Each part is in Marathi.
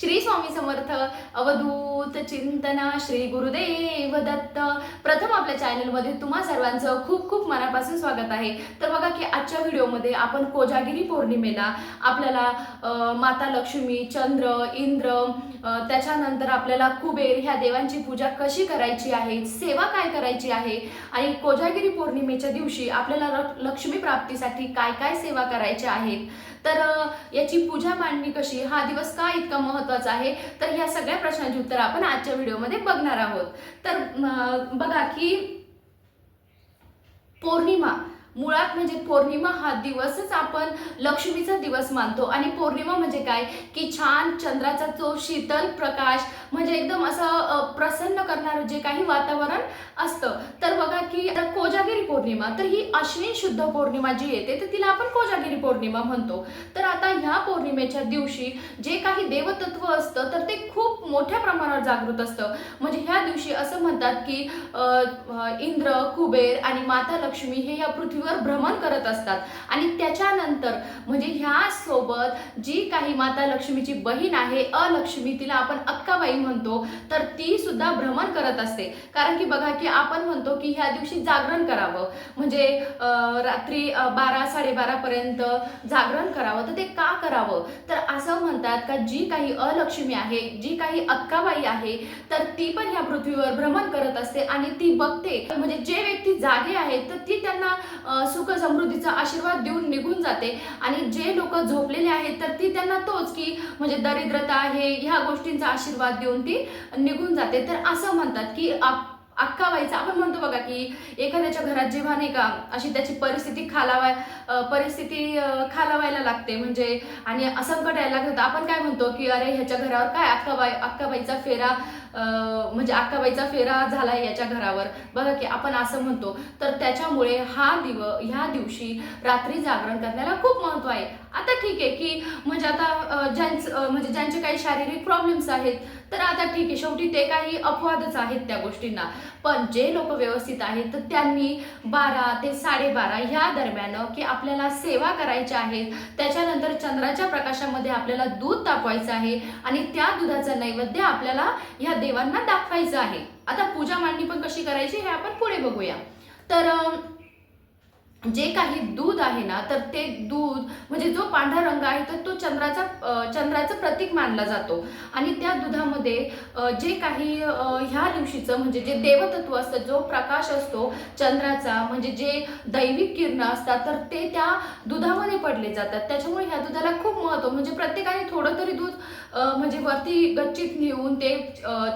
श्री स्वामी समर्थ अवधूत चिंतना श्री गुरुदेव दत्त. प्रथम आपल्या चॅनलमध्ये तुम्हा सर्वांचं खूप खूप मनापासून स्वागत आहे. तर बघा की आजच्या व्हिडिओमध्ये आपण कोजागिरी पौर्णिमेला आपल्याला माता लक्ष्मी चंद्र इंद्र त्याच्यानंतर आपल्याला कुबेर ह्या देवांची पूजा कशी करायची आहे सेवा काय करायची आहे आणि कोजागिरी पौर्णिमेच्या दिवशी आपल्याला ल- लक्ष्मी प्राप्तीसाठी काय काय सेवा करायच्या आहेत. तर याची पूजा मांडणी कशी हा दिवस का इतका महत्त्वाचं आहे. तर ह्या सगळ्या प्रश्नांची उत्तर आपण आजच्या व्हिडिओमध्ये बघणार आहोत. तर बघा की पौर्णिमा मुळात म्हणजे पौर्णिमा हा दिवसच आपण लक्ष्मीचा दिवस मानतो. आणि पौर्णिमा म्हणजे काय? की छान चंद्राचा तो शीतल प्रकाश म्हणजे एकदम असं प्रसन्न करणारं जे काही वातावरण असतं. तर बघा की आता कोजागिरी पौर्णिमा तर ही अश्विन शुद्ध पौर्णिमा जी येते तर तिला आपण कोजागिरी पौर्णिमा म्हणतो. तर आता ह्या पौर्णिमेच्या दिवशी जे काही देवतत्व असतं तर ते खूप मोठ्या प्रमाणावर जागृत असतं. म्हणजे ह्या दिवशी असं म्हणतात की इंद्र कुबेर आणि माता लक्ष्मी हे या पृथ्वीवर भ्रमण करत असतात. आणि त्याच्यानंतर म्हणजे ह्या सोबत जी काही माता लक्ष्मीची बहीण आहे अलक्ष्मी तिला आपण अक्काबाई म्हणतो तर ती सुद्धा भ्रमण करत असते. कारण की बघा की आपण म्हणतो की ह्या दिवशी जागरण करावं. म्हणजे रात्री बारा साडेबारापर्यंत जागरण करावं. तर ते का करावं? तर असं म्हणतात का जी काही अलक्ष्मी आहे जी काही अक्काबाई आहे तर ती पण ह्या पृथ्वीवर भ्रमण करत असते आणि ती बघते. म्हणजे जे व्यक्ती जागे आहेत तर ती त्यांना सुख समृद्धीचा आशीर्वाद देऊन निघून जाते. आणि जे लोक झोपलेले आहेत तर ती त्यांना तोच की म्हणजे दरिद्रता आहे ह्या गोष्टींचा आशीर्वाद देऊन ती निघून जाते. तर असं म्हणतात की आप अक्काबाईचा आपण म्हणतो बघा की एखाद्याच्या घरात जेव्हा नाही का अशी त्याची परिस्थिती खालावाय परिस्थिती खालावायला लागते. म्हणजे आणि संकट यायला लागतं. तर आपण काय म्हणतो की अरे ह्याच्या घरावर काय अक्काबाई अक्काबाईचा फेरा म्हणजे अक्काबाईचा फेरा झालाय याच्या घरावर. बघा की आपण असं म्हणतो. तर त्याच्यामुळे हा दिव ह्या दिवशी रात्री जागरण करण्याला खूप महत्त्व आहे. आता ठीक आहे की म्हणजे आता ज्यांचं म्हणजे ज्यांचे काही शारीरिक प्रॉब्लेम्स आहेत तर आता ठीक आहे शेवटी ते काही अपवादच आहेत त्या गोष्टींना. पण जे लोक व्यवस्थित आहेत तर त्यांनी बारा ते साडेबारा ह्या दरम्यान की आपल्याला सेवा करायच्या आहेत त्याच्यानंतर चंद्राच्या प्रकाशामध्ये आपल्याला दूध तापवायचं आहे आणि त्या दुधाचं नैवेद्य आपल्याला ह्या देवांना दाखवायचं आहे. आता पूजा मांडणी पण कशी करायची हे आपण पुढे बघूया. तर जे काही दूध आहे ना तर ते दूध म्हणजे जो पांढरा रंग आहे तर तो चंद्राचा चंद्राचं प्रतीक मानला जातो. आणि त्या दुधामध्ये जे काही ह्या दिवशीचं म्हणजे जे देवतत्व असतं जो प्रकाश असतो चंद्राचा म्हणजे जे दैविक किरण असतात तर ते त्या दुधामध्ये पडले जातात. त्याच्यामुळे ह्या दुधाला खूप महत्त्व म्हणजे प्रत्येकाने थोडं तरी दूध म्हणजे वरती गच्चीत नेऊन ते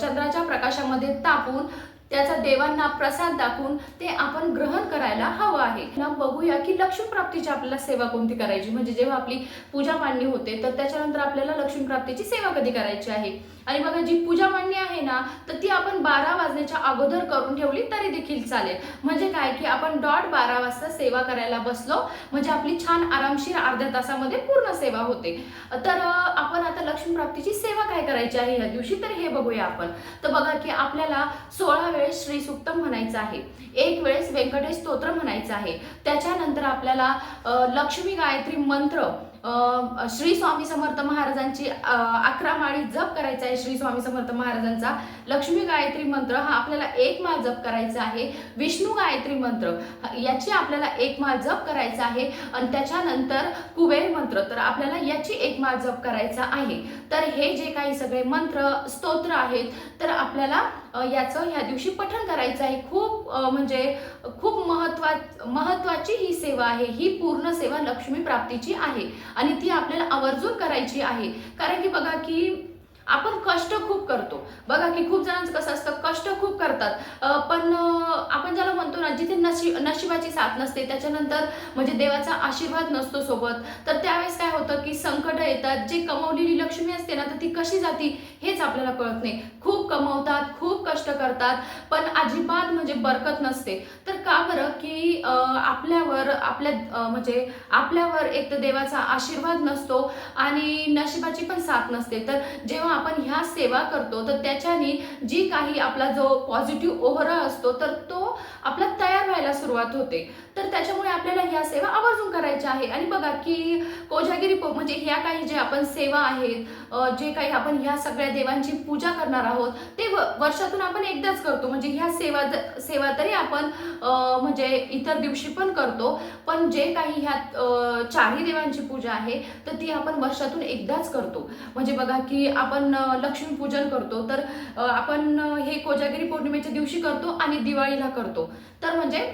चंद्राच्या प्रकाशामध्ये तापून त्याचा देवांना प्रसाद दाखवून ते आपण ग्रहण करायला हवं आहे. बघूया की लक्ष्मी प्राप्तीची आपल्याला सेवा कोणती करायची? म्हणजे जेव्हा आपली पूजा मांडणी होते तर त्याच्यानंतर आपल्याला लक्ष्मी प्राप्तीची सेवा कधी करायची आहे? आणि बघा जी पूजा मांडणी आहे ना तर ती आपण बारा वाजण्याच्या अगोदर करून ठेवली तरी देखील चालेल. म्हणजे काय की आपण डॉट बारा वाजता सेवा करायला बसलो म्हणजे आपली छान आरामशीर अर्ध्या तासामध्ये पूर्ण सेवा होते. तर आपण आता लक्ष्मी प्राप्तीची सेवा काय करायची आहे या दिवशी? तर हे बघूया आपण. तर बघा की आपल्याला सोळा वेळेस श्री सुक्तम म्हणायचं आहे. एक वेळेस व्यंकटेश स्तोत्र म्हणायचं आहे. त्याच्यानंतर आपल्याला लक्ष्मी गायत्री मंत्र श्री स्वामी समर्थ महाराजांची अकरा माळी जप करायचा आहे. श्री स्वामी समर्थ महाराजांचा लक्ष्मी गायत्री मंत्र हा आपल्याला एक माळ जप करायचा आहे. विष्णू गायत्री मंत्र याची आपल्याला एक माळ जप करायचा आहे. आणि त्याच्यानंतर कुबेर मंत्र तर आपल्याला याची एक माळ जप करायचा आहे. तर हे जे काही सगळे मंत्र स्तोत्र आहेत तर आपल्याला याचं ह्या दिवशी पठण करायचं आहे. खूप म्हणजे खूप महत्वा महत्वाची ही सेवा आहे. ही पूर्ण सेवा लक्ष्मी प्राप्तीची आहे. आणि ती आपल्याला आवर्जून करायची आहे. कारण की बघा की आपण कष्ट खूप करतो. बघा की खूप जणांचं कसं असतं कष्ट खूप करतात. पण आपण ज्याला म्हणतो ना जिथे नशीब नशिबाची साथ नसते त्याच्यानंतर म्हणजे देवाचा आशीर्वाद नसतो सोबत. तर त्यावेळेस काय होतं की संकट येतात. जे कमवलेली लक्ष्मी असते ना तर ती कशी जाती? हेच आपल्याला कळत नाही. खूप कमवतात खूप कष्ट करतात पण अजिबात म्हणजे बरकत नसते. तर का बरं की आपल्यावर आपल्या म्हणजे आपल्यावर एक तर देवाचा आशीर्वाद नसतो आणि नशिबाची पण साथ नसते. तर जेव्हा आपण ह्या सेवा करतो तर त्याच्याने जी काही आपला जो पॉझिटिव्ह ओहरा असतो तर तो आपला तयार व्हायला सुरुवात होते. तर त्याच्यामुळे आपल्याला ह्या सेवा आवर्जून करायच्या आहे आणि बघा की कोजागिरी पो- म्हणजे ह्या काही जे आपण सेवा आहेत जे काही आपण ह्या सगळ्या देवांची पूजा करणार आहोत ते व- वर्षातून आपण एकदाच करतो. म्हणजे ह्या सेवा सेवा तरी आपण म्हणजे इतर दिवशी पण करतो. पण जे काही ह्या चारही देवांची पूजा आहे तर ती आपण वर्षातून एकदाच करतो. म्हणजे बघा की आपण लक्ष्मीपूजन करतो तर आपण हे कोजागिरी पौर्णिमेच्या दिवशी करतो आणि दिवाळीला करतो. तर म्हणजे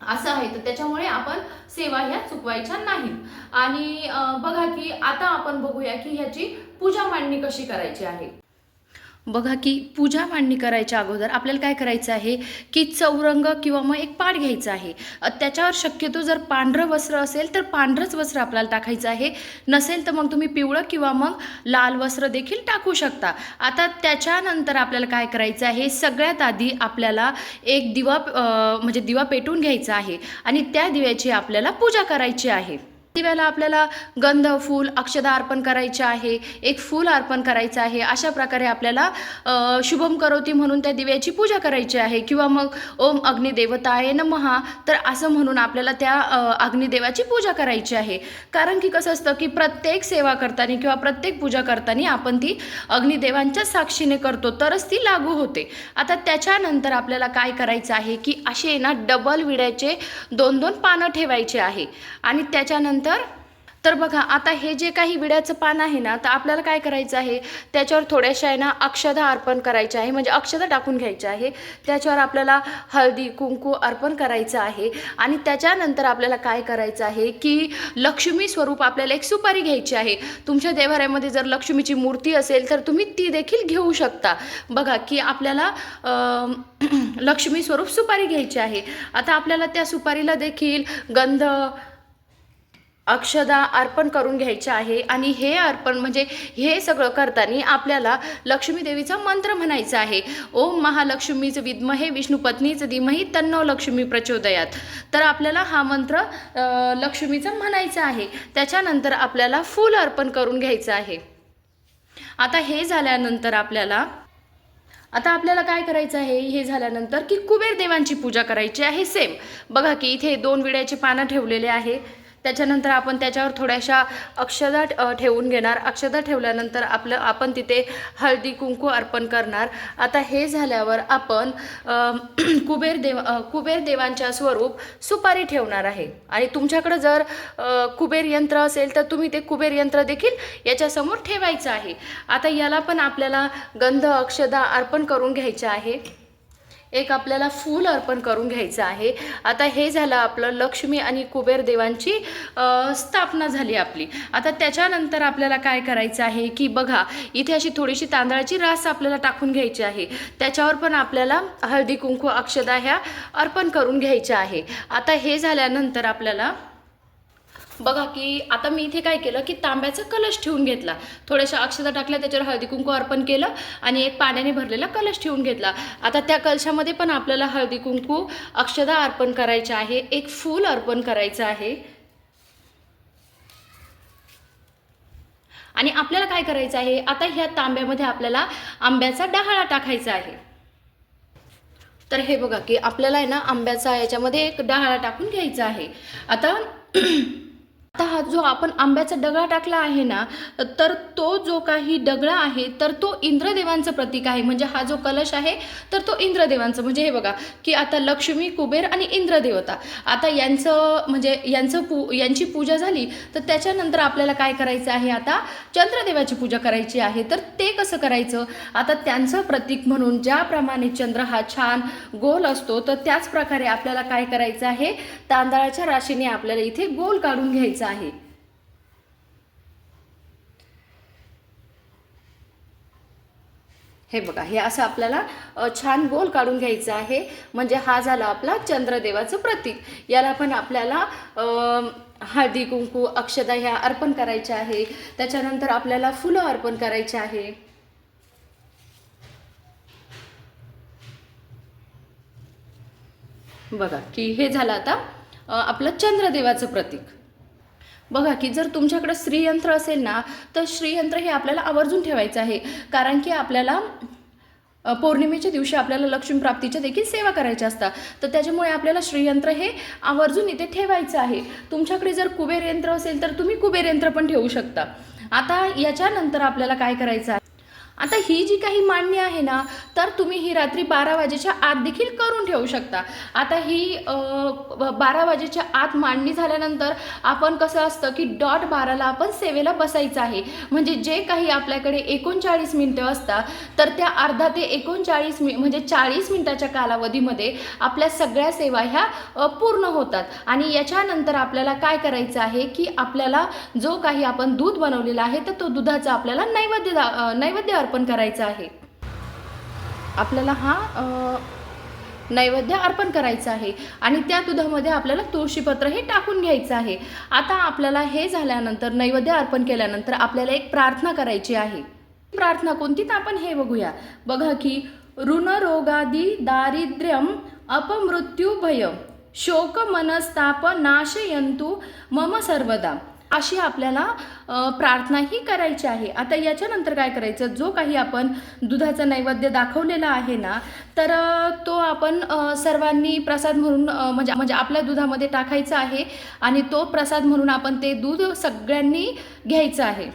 असं आहे. तर त्याच्यामुळे आपण सेवा ह्या चुकवायच्या नाहीत. आणि बघा की आता आपण बघूया की ह्याची पूजा मांडणी कशी करायची आहे. बघा की पूजा मांडणी करायच्या अगोदर आपल्याला काय करायचं आहे की चौरंग किंवा मग एक पाट घ्यायचा आहे. त्याच्यावर शक्यतो जर पांढरं वस्त्र असेल तर पांढरंच वस्त्र आपल्याला टाकायचं आहे. नसेल तर मग तुम्ही पिवळं किंवा मग लाल वस्त्र देखील टाकू शकता. आता त्याच्यानंतर आपल्याला काय करायचं आहे? सगळ्यात आधी आपल्याला एक दिवा म्हणजे दिवा पेटून घ्यायचा आहे आणि त्या दिव्याची आपल्याला पूजा करायची आहे. दिव्याला आपल्याला गंध फूल अक्षदा अर्पण करायचे आहे. एक फूल अर्पण करायचं आहे. अशा प्रकारे आपल्याला शुभम करोती म्हणून त्या दिव्याची पूजा करायची आहे. किंवा मग ओम अग्निदेवता आहे न महा तर असं म्हणून आपल्याला त्या अग्निदेवाची पूजा करायची आहे. कारण की कसं असतं की प्रत्येक सेवा करताना किंवा प्रत्येक पूजा करताना आपण ती अग्निदेवांच्या साक्षीने करतो. तरच ती लागू होते. आता त्याच्यानंतर आपल्याला काय करायचं आहे की असे ना डबल विड्याचे दोन दोन पानं ठेवायचे आहे. आणि त्याच्यानंतर तर? बघा आता हे जे काही विड्याचं पान आहे ना तर आपल्याला काय करायचं आहे? त्याच्यावर थोड्याशा आहे ना अक्षदा अर्पण करायच्या आहे. म्हणजे अक्षदा टाकून घ्यायची आहे. त्याच्यावर आपल्याला हळदी कुंकू अर्पण करायचं आहे. आणि त्याच्यानंतर आपल्याला काय करायचं आहे की लक्ष्मी स्वरूप आपल्याला एक सुपारी घ्यायची आहे. तुमच्या देवाऱ्यामध्ये जर लक्ष्मीची मूर्ती असेल तर तुम्ही ती देखील घेऊ शकता. बघा की आपल्याला लक्ष्मी स्वरूप सुपारी घ्यायची आहे. आता आपल्याला त्या सुपारीला देखील गंध अक्षदा अर्पण करून घ्यायचे आहे. आणि हे अर्पण म्हणजे हे सगळं करताना आपल्याला लक्ष्मीदेवीचा मंत्र म्हणायचा आहे. ओम महालक्ष्मीच विद्महे हे पत्नीच धीमही तन्नो लक्ष्मी प्रचोदयात. तर आपल्याला हा मंत्र लक्ष्मीचं लक्ष्मीचा म्हणायचा आहे. त्याच्यानंतर आपल्याला फूल अर्पण करून घ्यायचं आहे. आता हे झाल्यानंतर आपल्याला आता आपल्याला काय करायचं आहे? हे झाल्यानंतर की कुबेर देवांची पूजा करायची आहे. सेम. बघा की इथे दोन विड्याचे पानं ठेवलेले आहे. त्याच्यानंतर आपण त्याच्यावर थोड्याशा अक्षदा ठेवून घेणार. अक्षदा ठेवल्यानंतर आपलं आपण तिथे हळदी कुंकू अर्पण करणार. आता हे झाल्यावर आपण कुबेर देव कुबेर देवांच्या स्वरूप सुपारी ठेवणार आहे. आणि तुमच्याकडं जर कुबेर यंत्र असेल तर तुम्ही ते कुबेर यंत्र देखील याच्यासमोर ठेवायचं आहे. आता याला पण आपल्याला गंध अक्षदा अर्पण करून घ्यायचं आहे. एक आपल्याला फूल अर्पण करून घ्यायचं आहे. आता हे झालं आपलं लक्ष्मी आणि कुबेर देवांची स्थापना झाली आपली. आता त्याच्यानंतर आपल्याला काय करायचं आहे की बघा इथे अशी थोडीशी तांदळाची रास आपल्याला टाकून घ्यायची आहे. त्याच्यावर पण आपल्याला हळदी कुंकू अक्षदा ह्या अर्पण करून घ्यायच्या आहे. आता हे झाल्यानंतर आपल्याला बघा की आता मी इथे काय केलं की तांब्याचा कलश ठेवून घेतला. थोड्याशा अक्षता टाकल्या त्याच्यावर हळदी कुंकू अर्पण केलं आणि एक पाण्याने भरलेला कलश ठेवून घेतला. आता त्या कलशामध्ये पण आपल्याला हळदी कुंकू अक्षदा अर्पण करायचे आहे एक फूल अर्पण करायचं आहे. आणि आपल्याला काय करायचं आहे? आता ह्या तांब्यामध्ये आपल्याला आंब्याचा डहाळा टाकायचा आहे. तर हे बघा की आपल्याला आहे ना आंब्याचा याच्यामध्ये एक डहाळा टाकून घ्यायचा आहे. आता आता हा जो आपण आंब्याचा डगळा टाकला आहे ना तर तो जो काही डगळा आहे तर तो इंद्रदेवांचं प्रतीक आहे. म्हणजे हा जो कलश आहे तर तो इंद्रदेवांचं. म्हणजे हे बघा की आता लक्ष्मी कुबेर आणि इंद्रदेवता. आता यांचं म्हणजे यांचं पू यांची पूजा झाली तर त्याच्यानंतर आपल्याला काय करायचं आहे आता? चंद्रदेवाची पूजा करायची आहे. तर ते कसं करायचं? आता त्यांचं प्रतीक म्हणून ज्याप्रमाणे चंद्र हा छान गोल असतो तर त्याच प्रकारे आपल्याला काय करायचं आहे? तांदळाच्या राशीने आपल्याला इथे गोल काढून घ्यायचा आहे. हे बघा हे असं आपल्याला छान गोल काढून घ्यायचं आहे. म्हणजे हा झाला आपला चंद्रदेवाचं प्रतीक. याला पण आपल्याला हळदी कुंकू अक्षदा ह्या अर्पण करायच्या आहे. त्याच्यानंतर आपल्याला फुलं अर्पण करायचे आहे. बघा की हे झालं आता आपलं चंद्रदेवाचं प्रतीक. बघा की जर तुमच्याकडे श्रीयंत्र असेल ना तर श्रीयंत्र हे आपल्याला आवर्जून ठेवायचं आहे. कारण की आपल्याला पौर्णिमेच्या दिवशी आपल्याला लक्ष्मी प्राप्तीच्या देखील सेवा करायच्या असतात. तर त्याच्यामुळे आपल्याला श्रीयंत्र हे आवर्जून इथे ठेवायचं आहे. तुमच्याकडे जर कुबेर यंत्र असेल तर तुम्ही कुबेर यंत्र पण ठेवू शकता. आता याच्यानंतर आपल्याला काय करायचं आहे? आता ही जी काही मांडणी आहे ना तर तुम्ही ही रात्री बारा वाजेच्या आत देखील करून ठेवू शकता. आता ही बारा वाजेच्या आत मांडणी झाल्यानंतर आपण कसं असतं की डॉट बाराला आपण सेवेला बसायचं आहे. म्हणजे जे काही आपल्याकडे एकोणचाळीस मिनटं असतात तर त्या अर्धा ते एकोणचाळीस मि म्हणजे चाळीस मिनटाच्या कालावधीमध्ये आपल्या सगळ्या सेवा ह्या पूर्ण होतात. आणि याच्यानंतर आपल्याला काय करायचं आहे की आपल्याला जो काही आपण दूध बनवलेला आहे तर तो दुधाचा आपल्याला नैवेद्य नैवेद्य अर्पण करायचं आहे. आपल्याला हा नैवेद्य अर्पण करायचं आहे. आणि त्या दुधामध्ये आपल्याला तुळशीपत्र हे टाकून घ्यायचं आहे. आता आपल्याला हे झाल्यानंतर नैवेद्य अर्पण केल्यानंतर आपल्याला एक प्रार्थना करायची आहे. प्रार्थना कोणती? तर आपण हे बघूया. बघा की ऋणरोगादी दारिद्र्यम अपमृत्यू भय शोक मनस्ताप नाशयंतु मम सर्वदा. अशी आपल्याला प्रार्थनाही करायची आहे. आता याच्यानंतर काय करायचं? जो काही आपण दुधाचा नैवेद्य दाखवलेला आहे ना तर तो आपण सर्वांनी प्रसाद म्हणून म्हणजे म्हणजे आपल्या दुधामध्ये टाकायचा आहे आणि तो प्रसाद म्हणून आपण ते दूध सगळ्यांनी घ्यायचं आहे.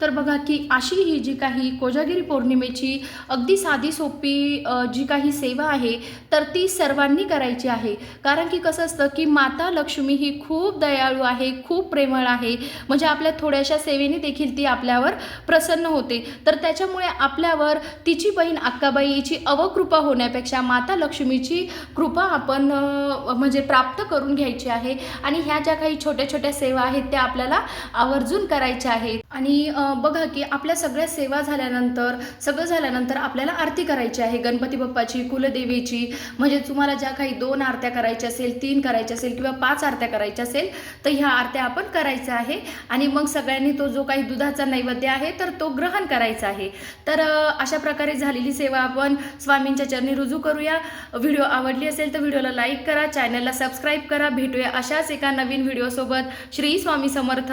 तर बघा की अशी ही जी काही कोजागिरी पौर्णिमेची अगदी साधी सोपी जी काही सेवा आहे तर ती सर्वांनी करायची आहे. कारण की कसं असतं की माता लक्ष्मी ही खूप दयाळू आहे खूप प्रेमळ आहे. म्हणजे आपल्या थोड्याशा सेवेने देखील ती आपल्यावर प्रसन्न होते. तर त्याच्यामुळे आपल्यावर तिची बहीण अक्काबाई हिची अवकृपा होण्यापेक्षा माता लक्ष्मीची कृपा आपण म्हणजे प्राप्त करून घ्यायची आहे. आणि ह्या ज्या काही छोट्या छोट्या सेवा आहेत त्या आपल्याला आवर्जून करायच्या आहेत. आणि बघा की आपल्या सगळ्या सेवा झाल्यानंतर सगळं झाल्यानंतर आपल्याला आरती करायची आहे. गणपती बाप्पाची कुलदेवीची म्हणजे तुम्हाला ज्या काही दोन आरत्या करायच्या असेल तीन करायच्या असेल किंवा पाच आरत्या करायच्या असेल तर ह्या आरत्या आपण करायच्या आहे. आणि मग सगळ्यांनी तो जो काही दुधाचा नैवेद्य आहे तर तो ग्रहण करायचा आहे. तर अशा प्रकारे झालेली सेवा आपण स्वामींच्या चरणी रुजू करूया. व्हिडिओ आवडली असेल तर व्हिडिओला लाईक करा चॅनलला सबस्क्राईब करा. भेटूया अशाच एका नवीन व्हिडिओसोबत. श्री स्वामी समर्थ.